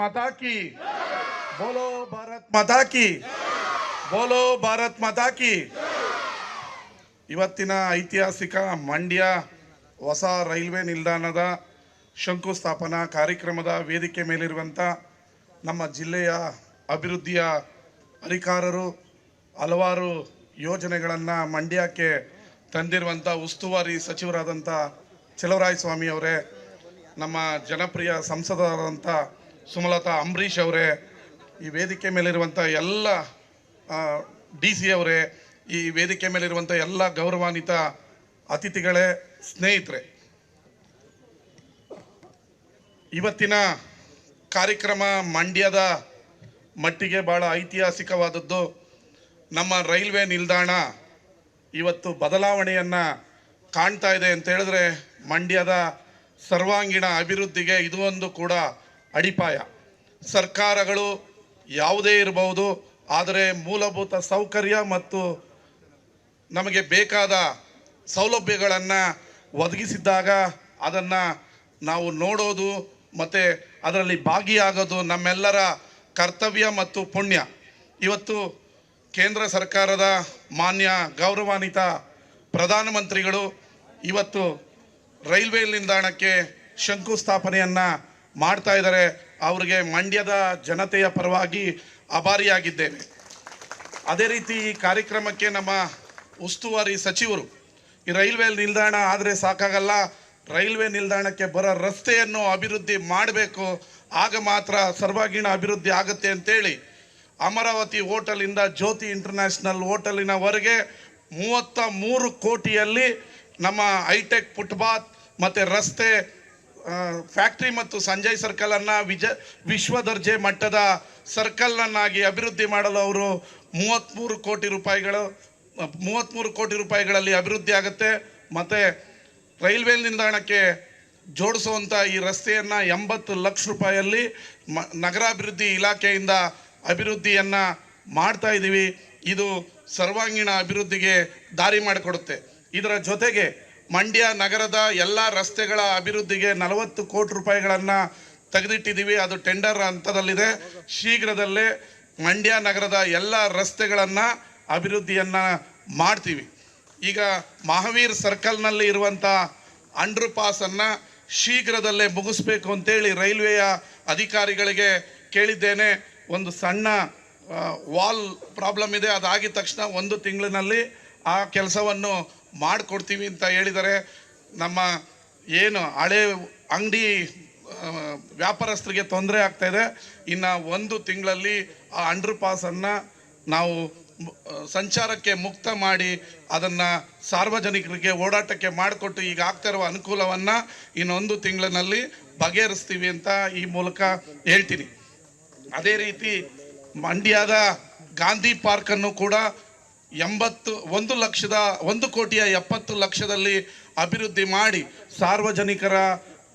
ಮಾತಾ की ಬೋಲೋ ಭಾರತ್ ಮಾತಾ ಬೋಲೋ ಭಾರತ್ ಮಾತಾ ಕಿ. ಇವತ್ತಿನ ಐತಿಹಾಸಿಕ ಮಂಡ್ಯ ಹೊಸ ರೈಲ್ವೆ ನಿಲ್ದಾಣದ ಶಂಕುಸ್ಥಾಪನಾ ಕಾರ್ಯಕ್ರಮದ ವೇದಿಕೆ ಮೇಲಿರುವಂಥ ನಮ್ಮ ಜಿಲ್ಲೆಯ ಅಭಿವೃದ್ಧಿಯ ಅಧಿಕಾರರು, ಹಲವಾರು ಯೋಜನೆಗಳನ್ನು ಮಂಡ್ಯಕ್ಕೆ ತಂದಿರುವಂಥ ಉಸ್ತುವಾರಿ ಸಚಿವರಾದಂಥ ಚಲವರಾಯ ಸ್ವಾಮಿ ಅವರೇ, ನಮ್ಮ ಜನಪ್ರಿಯ ಸಂಸದರಾದಂಥ ಸುಮಲತಾ, ಅಂಬರೀಷ್ ಅವರೇ, ಈ ವೇದಿಕೆ ಮೇಲಿರುವಂಥ ಎಲ್ಲ ಡಿ ಸಿ ಅವರೇ, ಈ ವೇದಿಕೆ ಮೇಲಿರುವಂಥ ಎಲ್ಲ ಗೌರವಾನ್ವಿತ ಅತಿಥಿಗಳೇ, ಸ್ನೇಹಿತರೆ. ಇವತ್ತಿನ ಕಾರ್ಯಕ್ರಮ ಮಂಡ್ಯದ ಮಟ್ಟಿಗೆ ಭಾಳ ಐತಿಹಾಸಿಕವಾದದ್ದು. ನಮ್ಮ ರೈಲ್ವೆ ನಿಲ್ದಾಣ ಇವತ್ತು ಬದಲಾವಣೆಯನ್ನು ಕಾಣ್ತಾ ಇದೆ ಅಂತ ಹೇಳಿದ್ರೆ ಮಂಡ್ಯದ ಸರ್ವಾಂಗೀಣ ಅಭಿವೃದ್ಧಿಗೆ ಇದು ಒಂದು ಕೂಡ ಅಡಿಪಾಯ. ಸರ್ಕಾರಗಳು ಯಾವುದೇ ಇರಬಹುದು, ಆದರೆ ಮೂಲಭೂತ ಸೌಕರ್ಯ ಮತ್ತು ನಮಗೆ ಬೇಕಾದ ಸೌಲಭ್ಯಗಳನ್ನು ಒದಗಿಸಿದ್ದಾಗ ಅದನ್ನು ನಾವು ನೋಡೋದು ಮತ್ತು ಅದರಲ್ಲಿ ಭಾಗಿಯಾಗೋದು ನಮ್ಮೆಲ್ಲರ ಕರ್ತವ್ಯ ಮತ್ತು ಪುಣ್ಯ. ಇವತ್ತು ಕೇಂದ್ರ ಸರ್ಕಾರದ ಮಾನ್ಯ ಗೌರವಾನ್ವಿತ ಪ್ರಧಾನಮಂತ್ರಿಗಳು ಇವತ್ತು ರೈಲ್ವೆ ನಿಲ್ದಾಣಕ್ಕೆ ಶಂಕುಸ್ಥಾಪನೆಯನ್ನು ಮಾಡ್ತಾ ಇದ್ದಾರೆ, ಅವರಿಗೆ ಮಂಡ್ಯದ ಜನತೆಯ ಪರವಾಗಿ ಅಭಾರಿಯಾಗಿದ್ದೇನೆ. ಅದೇ ರೀತಿ ಈ ಕಾರ್ಯಕ್ರಮಕ್ಕೆ ನಮ್ಮ ಉಸ್ತುವಾರಿ ಸಚಿವರು, ಈ ರೈಲ್ವೆ ನಿಲ್ದಾಣ ಆದರೆ ಸಾಕಾಗಲ್ಲ, ರೈಲ್ವೆ ನಿಲ್ದಾಣಕ್ಕೆ ಬರೋ ರಸ್ತೆಯನ್ನು ಅಭಿವೃದ್ಧಿ ಮಾಡಬೇಕು, ಆಗ ಮಾತ್ರ ಸರ್ವಾಂಗೀಣ ಅಭಿವೃದ್ಧಿ ಆಗುತ್ತೆ ಅಂತೇಳಿ ಅಮರಾವತಿ ಹೋಟೆಲಿಂದ ಜ್ಯೋತಿ ಇಂಟರ್ನ್ಯಾಷನಲ್ ಹೋಟೆಲಿನವರೆಗೆ ಮೂವತ್ತ ಮೂರು ಕೋಟಿಯಲ್ಲಿ ನಮ್ಮ ಹೈಟೆಕ್ ಫುಟ್ಪಾತ್ ಮತ್ತು ರಸ್ತೆ ಫ್ಯಾಕ್ಟ್ರಿ ಮತ್ತು ಸಂಜಯ್ ಸರ್ಕಲನ್ನು ವಿಜ, ವಿಶ್ವ ದರ್ಜೆ ಮಟ್ಟದ ಸರ್ಕಲ್ನನ್ನಾಗಿ ಅಭಿವೃದ್ಧಿ ಮಾಡಲು ಅವರು ಮೂವತ್ತ್ಮೂರು ಕೋಟಿ ರೂಪಾಯಿಗಳು ಮೂವತ್ತ್ಮೂರು ಕೋಟಿ ರೂಪಾಯಿಗಳಲ್ಲಿ ಅಭಿವೃದ್ಧಿ ಆಗುತ್ತೆ. ಮತ್ತು ರೈಲ್ವೆ ನಿಲ್ದಾಣಕ್ಕೆ ಜೋಡಿಸುವಂಥ ಈ ರಸ್ತೆಯನ್ನು ಎಂಬತ್ತು ಲಕ್ಷ ರೂಪಾಯಲ್ಲಿ ಮ, ನಗರಾಭಿವೃದ್ಧಿ ಇಲಾಖೆಯಿಂದ ಅಭಿವೃದ್ಧಿಯನ್ನು ಮಾಡ್ತಾ ಇದ್ದೀವಿ ಇದು ಸರ್ವಾಂಗೀಣ ಅಭಿವೃದ್ಧಿಗೆ ದಾರಿ ಮಾಡಿಕೊಡುತ್ತೆ. ಇದರ ಜೊತೆಗೆ ಮಂಡ್ಯ ನಗರದ ಎಲ್ಲ ರಸ್ತೆಗಳ ಅಭಿವೃದ್ಧಿಗೆ ನಲವತ್ತು ಕೋಟಿ ರೂಪಾಯಿಗಳನ್ನು ತೆಗೆದಿಟ್ಟಿದ್ದೀವಿ. ಅದು ಟೆಂಡರ್ ಹಂತದಲ್ಲಿದೆ. ಶೀಘ್ರದಲ್ಲೇ ಮಂಡ್ಯ ನಗರದ ಎಲ್ಲ ರಸ್ತೆಗಳನ್ನು ಅಭಿವೃದ್ಧಿಯನ್ನು ಮಾಡ್ತೀವಿ. ಈಗ ಮಹಾವೀರ್ ಸರ್ಕಲ್ನಲ್ಲಿ ಇರುವಂಥ ಅಂಡರ್ ಪಾಸನ್ನು ಶೀಘ್ರದಲ್ಲೇ ಮುಗಿಸ್ಬೇಕು ಅಂತೇಳಿ ರೈಲ್ವೆಯ ಅಧಿಕಾರಿಗಳಿಗೆ ಕೇಳಿದ್ದೇನೆ. ಒಂದು ಸಣ್ಣ ವಾಲ್ ಪ್ರಾಬ್ಲಮ್ ಇದೆ. ಅದಾಗಿದ ತಕ್ಷಣ ಒಂದು ತಿಂಗಳಿನಲ್ಲಿ ಆ ಕೆಲಸವನ್ನು ಮಾಡಿಕೊಡ್ತೀವಿ ಅಂತ ಹೇಳಿದರೆ ನಮ್ಮ ಏನು ಹಳೆ ಅಂಗಡಿ ವ್ಯಾಪಾರಸ್ಥರಿಗೆ ತೊಂದರೆ ಆಗ್ತಾ ಇದೆ. ಇನ್ನು ಒಂದು ತಿಂಗಳಲ್ಲಿ ಆ ಅಂಡರ್ ಪಾಸನ್ನು ನಾವು ಸಂಚಾರಕ್ಕೆ ಮುಕ್ತ ಮಾಡಿ ಅದನ್ನು ಸಾರ್ವಜನಿಕರಿಗೆ ಓಡಾಟಕ್ಕೆ ಮಾಡಿಕೊಟ್ಟು ಈಗ ಆಗ್ತಾ ಇರುವ ಅನುಕೂಲವನ್ನು ಇನ್ನೊಂದು ತಿಂಗಳಿನಲ್ಲಿ ಬಗೆಹರಿಸ್ತೀವಿ ಅಂತ ಈ ಮೂಲಕ ಹೇಳ್ತೀನಿ. ಅದೇ ರೀತಿ ಮಂಡ್ಯದ ಗಾಂಧಿ ಪಾರ್ಕನ್ನು ಕೂಡ ಎಂಬತ್ತು, ಒಂದು ಲಕ್ಷದ, ಒಂದು ಕೋಟಿಯ ಎಪ್ಪತ್ತು ಲಕ್ಷದಲ್ಲಿ ಅಭಿವೃದ್ಧಿ ಮಾಡಿ ಸಾರ್ವಜನಿಕರ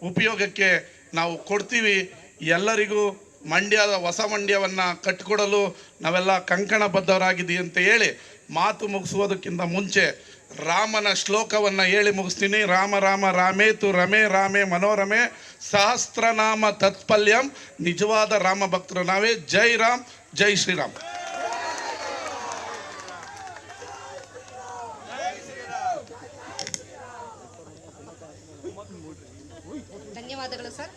ಉಪಯೋಗಕ್ಕೆ ನಾವು ಕೊಡ್ತೀವಿ. ಎಲ್ಲರಿಗೂ ಮಂಡ್ಯದ ಹೊಸ ಮಂಡ್ಯವನ್ನು ಕಟ್ಟಿಕೊಡಲು ನಾವೆಲ್ಲ ಕಂಕಣಬದ್ಧರಾಗಿದ್ದೀವಿ ಅಂತ ಹೇಳಿ ಮಾತು ಮುಗಿಸುವುದಕ್ಕಿಂತ ಮುಂಚೆ ರಾಮನ ಶ್ಲೋಕವನ್ನು ಹೇಳಿ ಮುಗಿಸ್ತೀನಿ. ರಾಮ ರಾಮ ರಾಮೇತು ರಮೇ, ರಾಮೇ ಮನೋರಮೆ, ಸಹಸ್ರನಾಮ ತತ್ಪಲ್ಯಂ, ನಿಜವಾದ ರಾಮ ಭಕ್ತರು ನಾವೇ. ಜೈ ರಾಮ್, ಜೈ ಶ್ರೀರಾಮ್. ಧನ್ಯವಾದಗಳು ಸರ್.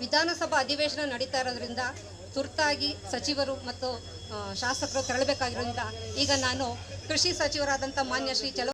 ವಿಧಾನಸಭಾ ಅಧಿವೇಶನ ನಡೀತಾ ಇರೋದ್ರಿಂದ ತುರ್ತಾಗಿ ಸಚಿವರು ಮತ್ತು ಶಾಸಕರು ತೆರಳಬೇಕಾಗಿರೋದ್ರಿಂದ ಈಗ ನಾನು ಕೃಷಿ ಸಚಿವರಾದಂಥ ಮಾನ್ಯ ಶ್ರೀ ಚಲ